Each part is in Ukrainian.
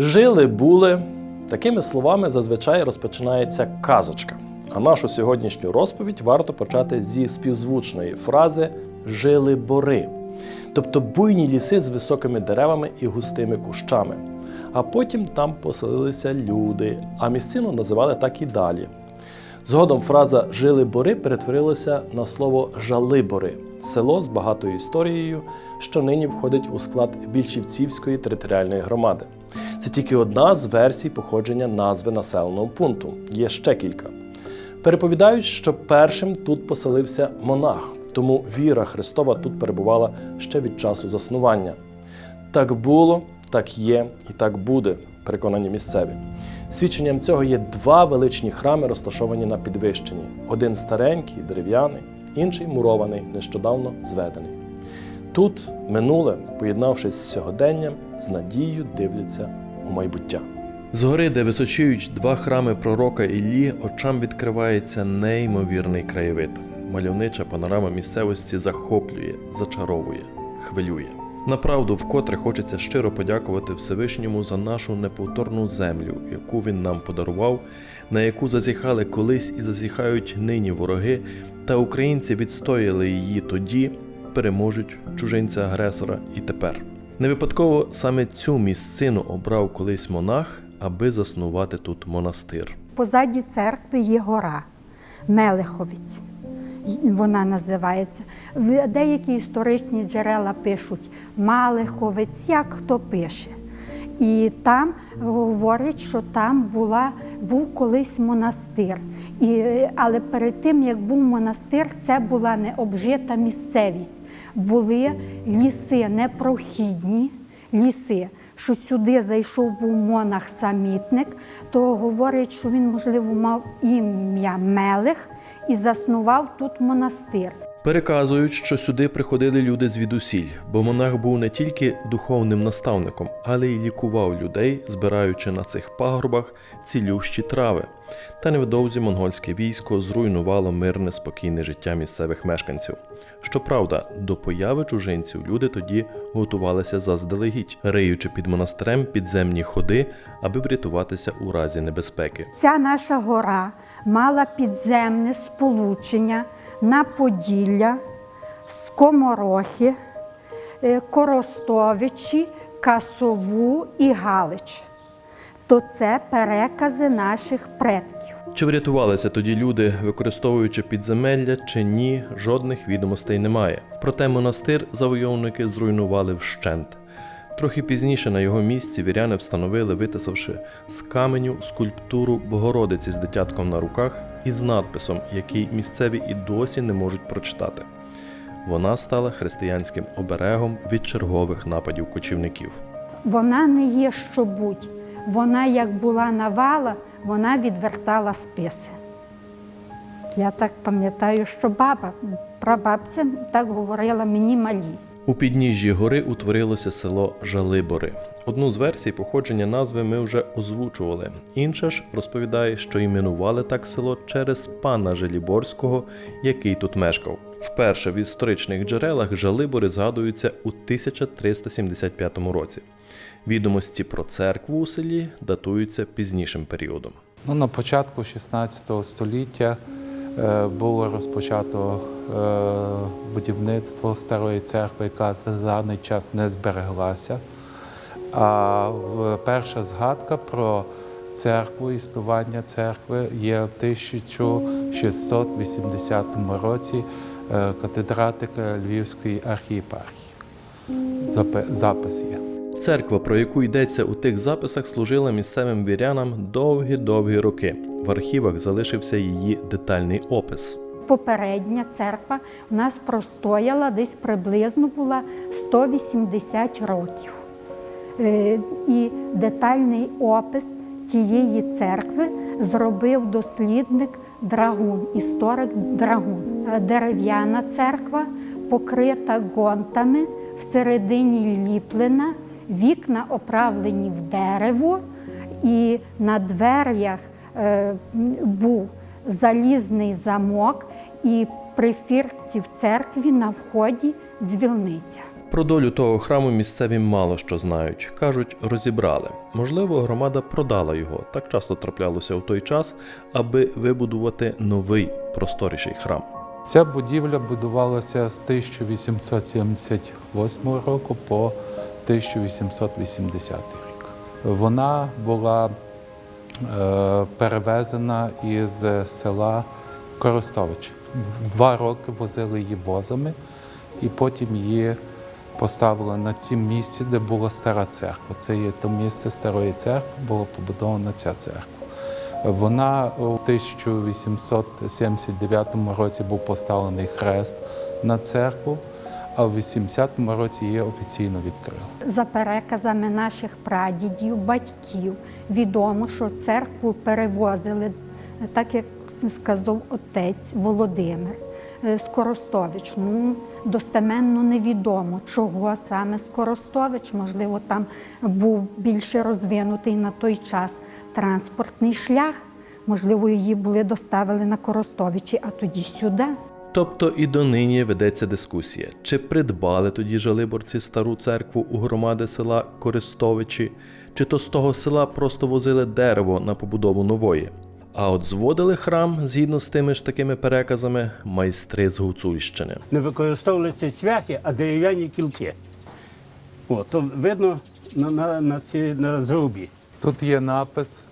Жили були. Такими словами зазвичай розпочинається казочка. А нашу сьогоднішню розповідь варто почати зі співзвучної фрази Жили бори, тобто буйні ліси з високими деревами і густими кущами. А потім там поселилися люди, а місцину називали так і далі. Згодом фраза Жили бори перетворилася на слово Жалибори село з багатою історією, що нині входить у склад Більшівцівської територіальної громади. Це тільки одна з версій походження назви населеного пункту. Є ще кілька. Переповідають, що першим тут поселився монах, тому віра Христова тут перебувала ще від часу заснування. Так було, так є і так буде, переконані місцеві. Свідченням цього є два величні храми, розташовані на підвищенні: один старенький, дерев'яний, інший мурований, нещодавно зведений. Тут минуле, поєднавшись з сьогоденням, з надією дивляться майбуття. Згори, де височіють два храми пророка Іллі, очам відкривається неймовірний краєвид. Мальовнича панорама місцевості захоплює, зачаровує, хвилює. Направду, вкотре хочеться щиро подякувати Всевишньому за нашу неповторну землю, яку він нам подарував, на яку зазіхали колись і зазіхають нині вороги, та українці відстояли її тоді, переможуть чужинця-агресора і тепер. Не випадково саме цю місцину обрав колись монах, аби заснувати тут монастир. Позаді церкви є гора Мелеховець. Вона називається. Деякі історичні джерела пишуть Малеховець, як хто пише. І там говорять, що там була, був колись монастир. І, але перед тим, як був монастир, це була необжита місцевість. Були ліси непрохідні, ліси. Що сюди зайшов був монах-самітник, то говорять, що він, можливо, мав ім'я Мелих і заснував тут монастир. Переказують, що сюди приходили люди звідусіль, бо монах був не тільки духовним наставником, але й лікував людей, збираючи на цих пагорбах цілющі трави. Та невдовзі монгольське військо зруйнувало мирне спокійне життя місцевих мешканців. Щоправда, до появи чужинців люди тоді готувалися заздалегідь, риючи під монастирем підземні ходи, аби врятуватися у разі небезпеки. Ця наша гора мала підземне сполучення на Поділля, Скоморохи, е, Коростовичі, Касову і Галич. То це перекази наших предків. Чи врятувалися тоді люди, використовуючи підземелля чи ні, жодних відомостей немає. Проте монастир завойовники зруйнували вщент. Трохи пізніше на його місці віряни встановили, витисавши з каменю скульптуру Богородиці з дитятком на руках і з надписом, який місцеві і досі не можуть прочитати. Вона стала християнським оберегом від чергових нападів кочівників. Вона не є що будь. Вона, як була навала, вона відвертала списи. Я так пам'ятаю, що баба, прабабця так говорила мені малі. У підніжжі гори утворилося село Жалибори. Одну з версій походження назви ми вже озвучували. Інша ж розповідає, що іменували так село через пана Желіборського, який тут мешкав. Вперше в історичних джерелах Жалибори згадуються у 1375 році. Відомості про церкву у селі датуються пізнішим періодом. Ну, на початку 16 століття було розпочато е, будівництво старої церкви, яка за даний час не збереглася. А перша згадка про церкву, існування церкви є в 1680 році е, катедратика Львівської архієпархії. Запис є. Церква, про яку йдеться у тих записах, служила місцевим вірянам довгі-довгі роки. В архівах залишився її детальний опис. Попередня церква у нас простояла десь приблизно була 180 років. Е, І детальний опис тієї церкви зробив дослідник Драгун, історик Драгун. Е, Дерев'яна церква покрита гонтами, всередині ліплена, вікна оправлені в дерево, і на дверях був залізний замок, і при фірці в церкві на вході дзвільниця. Про долю того храму місцеві мало що знають. Кажуть, розібрали. Можливо, громада продала його. Так часто траплялося у той час, аби вибудувати новий просторіший храм. Ця будівля будувалася з 1878 року по 1880 рік. Вона була е, перевезена із села Коростович. Два роки возили її возами, і потім її поставили на тім місці, де була стара церква. Це є то місце старої церкви, була побудована ця церква. Вона у 1879 році був поставлений хрест на церкву, а в 80-му році її офіційно відкрили. За переказами наших прадідів, батьків, відомо, що церкву перевозили, так як сказав отець Володимир е, Скоростович. Ну, достеменно невідомо, чого саме Скоростович. Можливо, там був більше розвинутий на той час транспортний шлях. Можливо, її були доставили на Коростовичі, а тоді сюди. Тобто і донині ведеться дискусія, чи придбали тоді жалиборці стару церкву у громади села Користовичі, чи то з того села просто возили дерево на побудову нової. А от зводили храм, згідно з тими ж такими переказами, майстри з Гуцульщини. не використовуються цвяхи, а дерев'яні кілки. О, то видно на, на, на, ці, на зрубі. Тут є напис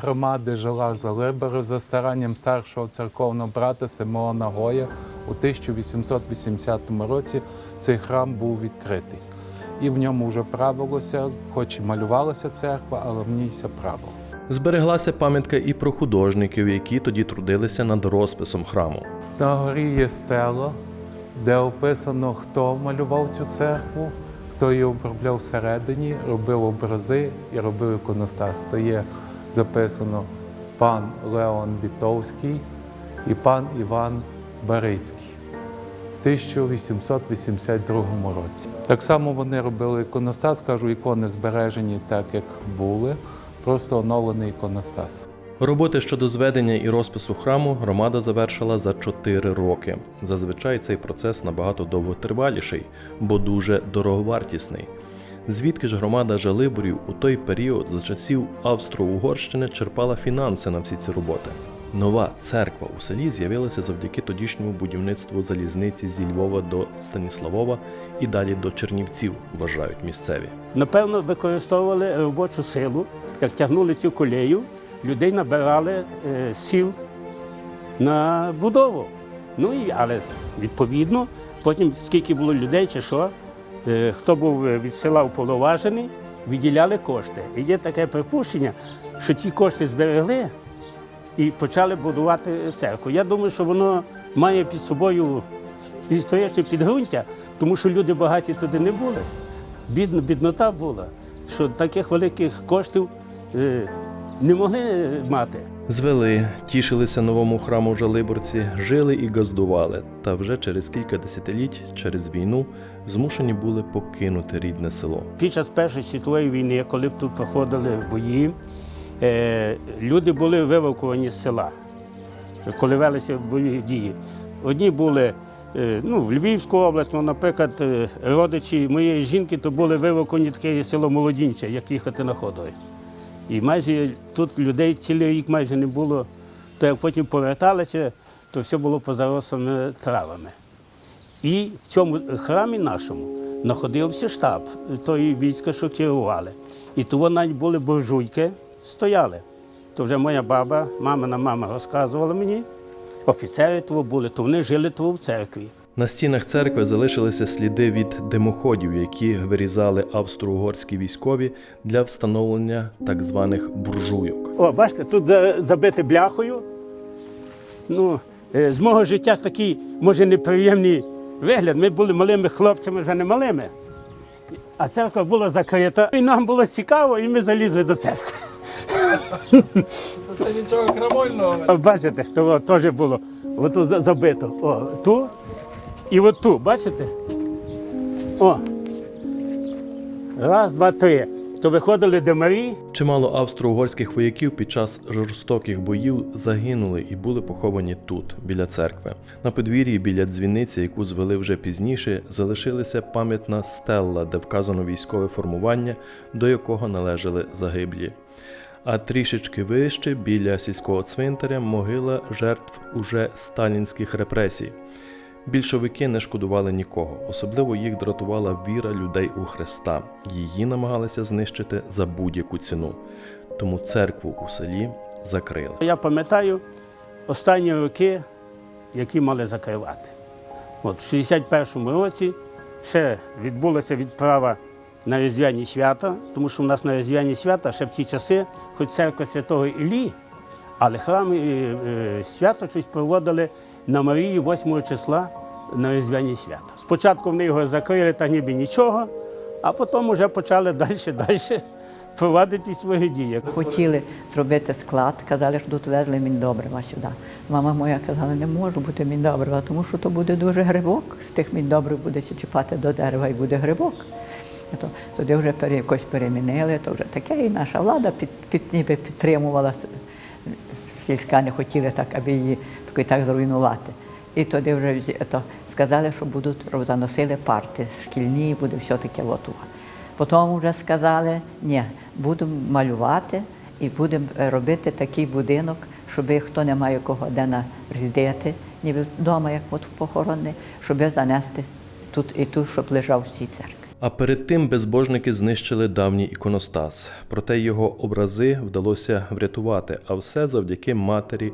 громади жила Залибери за старанням старшого церковного брата Симеона Гоя у 1880 році цей храм був відкритий. І в ньому вже правилося, хоч і малювалася церква, але в ній все правило. Збереглася пам'ятка і про художників, які тоді трудилися над розписом храму. На горі є стела, де описано, хто малював цю церкву, хто її обробляв всередині, робив образи і робив іконостас. То є записано пан Леон Вітовський і пан Іван Барицький в 1882 році. Так само вони робили іконостас, кажу, ікони збережені так, як були, просто оновлений іконостас. Роботи щодо зведення і розпису храму громада завершила за 4 роки. Зазвичай цей процес набагато довготриваліший, бо дуже дороговартісний. Звідки ж громада Жалиборів у той період за часів Австро-Угорщини черпала фінанси на всі ці роботи? Нова церква у селі з'явилася завдяки тодішньому будівництву залізниці зі Львова до Станіславова і далі до Чернівців, вважають місцеві. Напевно, використовували робочу силу, як тягнули цю колею, людей набирали е, сіл на будову. Ну і але відповідно, потім скільки було людей чи що, е, хто був е, від села уповноважений, виділяли кошти. І є таке припущення, що ті кошти зберегли і почали будувати церкву. Я думаю, що воно має під собою історичне підґрунтя, тому що люди багаті туди не були. Бідно, біднота була, що таких великих коштів е, не могли мати. Звели, тішилися новому храму в Жалиборці, жили і газдували, та вже через кілька десятиліть, через війну, змушені були покинути рідне село. Під час Першої світової війни, коли б тут проходили бої, е, люди були вивакувані з села, коли велися бойові дії. Одні були е, ну, в Львівську область, ну, наприклад, е, родичі моєї жінки, то були вивакувані таке село Молодінче, як їхати на ходою. І майже тут людей цілий рік майже не було. То як потім поверталися, то все було позарослими травами. І в цьому храмі нашому знаходився штаб тої війська, що керували. І того навіть були буржуйки, стояли. То вже моя баба, мамина мама розказувала мені, офіцери того були, то вони жили того в церкві. На стінах церкви залишилися сліди від димоходів, які вирізали австро-угорські військові для встановлення так званих буржуйок. О, бачите, тут за- забите бляхою. Ну, е, з мого життя такий, може, неприємний вигляд. Ми були малими хлопцями, вже не малими. А церква була закрита. І нам було цікаво, і ми залізли до церкви. Це нічого крамольного. Бачите, що теж було отут забито. О, ту і от ту, бачите? О. Раз, два, три. то виходили до Марії, Чимало австро-угорських вояків під час жорстоких боїв загинули і були поховані тут, біля церкви. На подвір'ї біля дзвіниці, яку звели вже пізніше, залишилася пам'ятна стелла, де вказано військове формування, до якого належали загиблі. А трішечки вище, біля сільського цвинтаря, могила жертв уже сталінських репресій. Більшовики не шкодували нікого, особливо їх дратувала віра людей у Христа. Її намагалися знищити за будь-яку ціну. Тому церкву у селі закрили. Я пам'ятаю останні роки, які мали закривати. От в 61-му році ще відбулася відправа на різдвяні свята, тому що в нас на різдвяні свята ще в ті часи, хоч церква Святого Іллі, але храми е, е, свято щось проводили на Марії 8 числа на різдвяні свята. Спочатку вони його закрили та ніби нічого, а потім вже почали далі, далі проводити свої дії. Хотіли зробити склад, казали, що тут везли міндобрива сюди. Мама моя казала, не може бути міндобрива, тому що то буде дуже грибок. З тих міндобрив буде чіпати до дерева і буде грибок. То, туди вже пере, якось перемінили, то вже таке, і наша влада під, під, ніби підтримувала сільська, не хотіли так, аби її таки так зруйнувати. І тоді вже то сказали, що будуть заносили парти шкільні, буде все таке от. Потім вже сказали, ні, будемо малювати і будемо е, робити такий будинок, щоб хто не має кого де нарядити, ніби вдома, як от похоронний, щоб занести тут і тут, щоб лежав в цій церкві. А перед тим безбожники знищили давній іконостас. Проте його образи вдалося врятувати, а все завдяки матері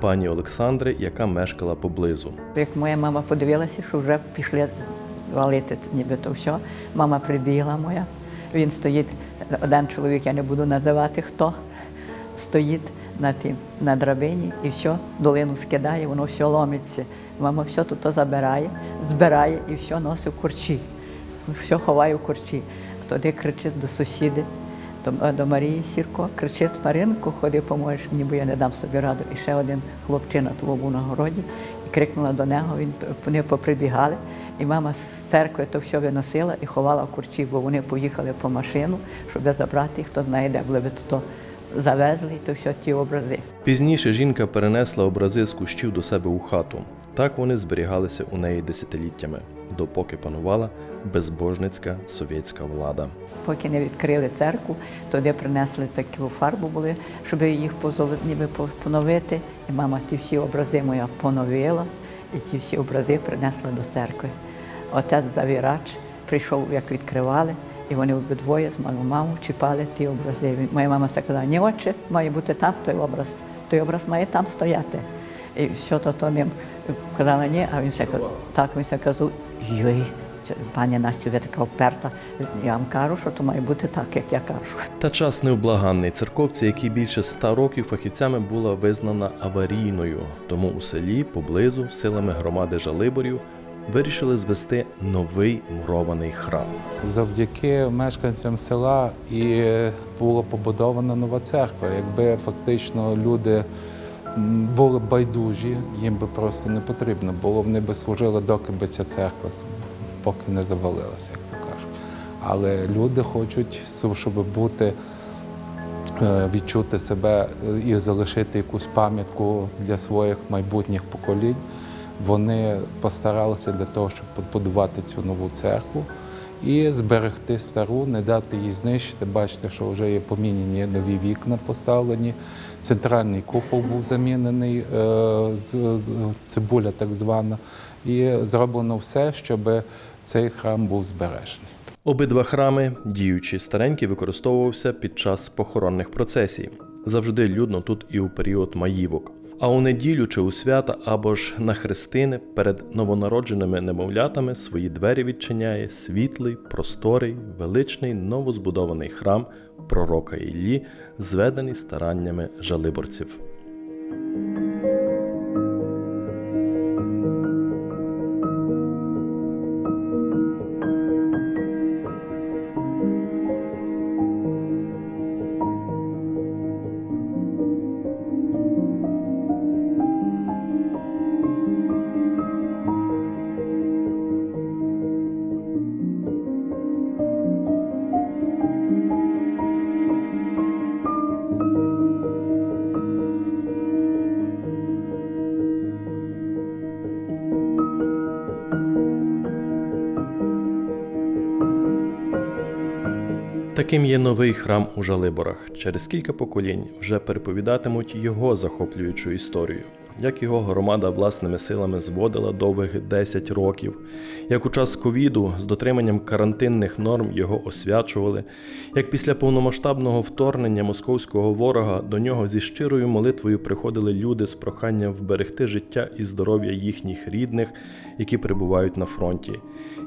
пані Олександри, яка мешкала поблизу. Як моя мама подивилася, що вже пішли валити ніби то все, мама прибігла моя. Він стоїть, один чоловік, я не буду називати хто, стоїть на, тім, на драбині і все, долину скидає, воно все ломиться. Мама все тут забирає, збирає і все носить в корчі. Все ховає в корчі. Тоді кричить до сусіди, до, до Марії Сірко, кричить, Маринко, ходи, поможеш мені, бо я не дам собі раду. І ще один хлопчина того був на городі і крикнула до нього, він, вони поприбігали. І мама з церкви то все виносила і ховала в курчі, бо вони поїхали по машину, щоб забрати, хто знає, де були би то завезли, то все ті образи. Пізніше жінка перенесла образи з кущів до себе у хату. Так вони зберігалися у неї десятиліттями, допоки панувала безбожницька совєтська влада. Поки не відкрили церкву, туди принесли таку фарбу були, щоб їх ніби поновити. І мама ті всі образи моя поновила, і ті всі образи принесла до церкви. Отець завірач прийшов, як відкривали, і вони обидвоє з мою маму чіпали ті образи. Моя мама сказала, ні, отче, має бути там той образ, той образ має там стояти. І що то то ним казала, ні, а він все так він все казав, йой, пані Настю, ви така вперта. Я вам кажу, що то має бути так, як я кажу. Та час невблаганний. Церковця, який більше ста років фахівцями була визнана аварійною. Тому у селі поблизу силами громади Жалиборів вирішили звести новий мурований храм. Завдяки мешканцям села і була побудована нова церква. Якби фактично люди були байдужі, їм би просто не потрібно було. Вони би служили, доки би ця церква поки не завалилася, як то кажуть. Але люди хочуть, щоб бути, е, відчути себе е, і залишити якусь пам'ятку для своїх майбутніх поколінь. Вони постаралися для того, щоб побудувати цю нову церкву і зберегти стару, не дати її знищити. Бачите, що вже є поміняні нові вікна поставлені. Центральний купол був замінений, е, цибуля так звана, і зроблено все, щоб цей храм був збережений. Обидва храми, діючі старенький, використовувався під час похоронних процесій. Завжди людно тут і у період маївок. А у неділю чи у свята або ж на хрестини перед новонародженими немовлятами свої двері відчиняє світлий, просторий, величний новозбудований храм пророка Іллі, зведений стараннями жалиборців. Яким є новий храм у Жалиборах. Через кілька поколінь вже переповідатимуть його захоплюючу історію. Як його громада власними силами зводила довгих 10 років, як у час ковіду з дотриманням карантинних норм його освячували, як після повномасштабного вторгнення московського ворога до нього зі щирою молитвою приходили люди з проханням вберегти життя і здоров'я їхніх рідних, які перебувають на фронті.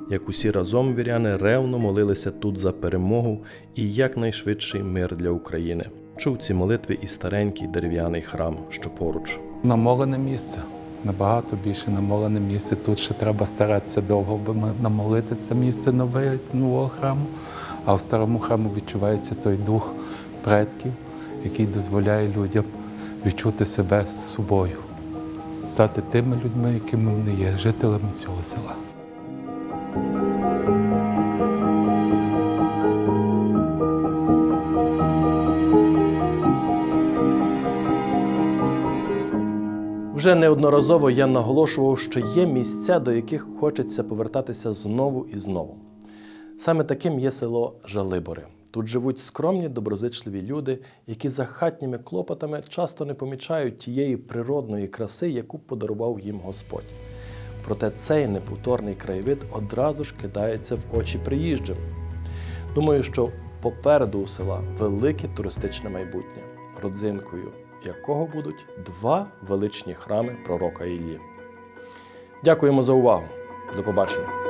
Як усі разом віряни ревно молилися тут за перемогу і якнайшвидший мир для України. Чув ці молитви і старенький дерев'яний храм, що поруч. Намолене місце, набагато більше намолене місце. Тут ще треба старатися довго бо намолити це місце нове, нового храму. А в старому храму відчувається той дух предків, який дозволяє людям відчути себе з собою, стати тими людьми, якими вони є, жителями цього села. Вже неодноразово я наголошував, що є місця, до яких хочеться повертатися знову і знову. Саме таким є село Жалибори. Тут живуть скромні, доброзичливі люди, які за хатніми клопотами часто не помічають тієї природної краси, яку подарував їм Господь. Проте цей неповторний краєвид одразу ж кидається в очі приїжджим. Думаю, що попереду у села велике туристичне майбутнє, родзинкою якого будуть два величні храми пророка Іллі. Дякуємо за увагу. До побачення.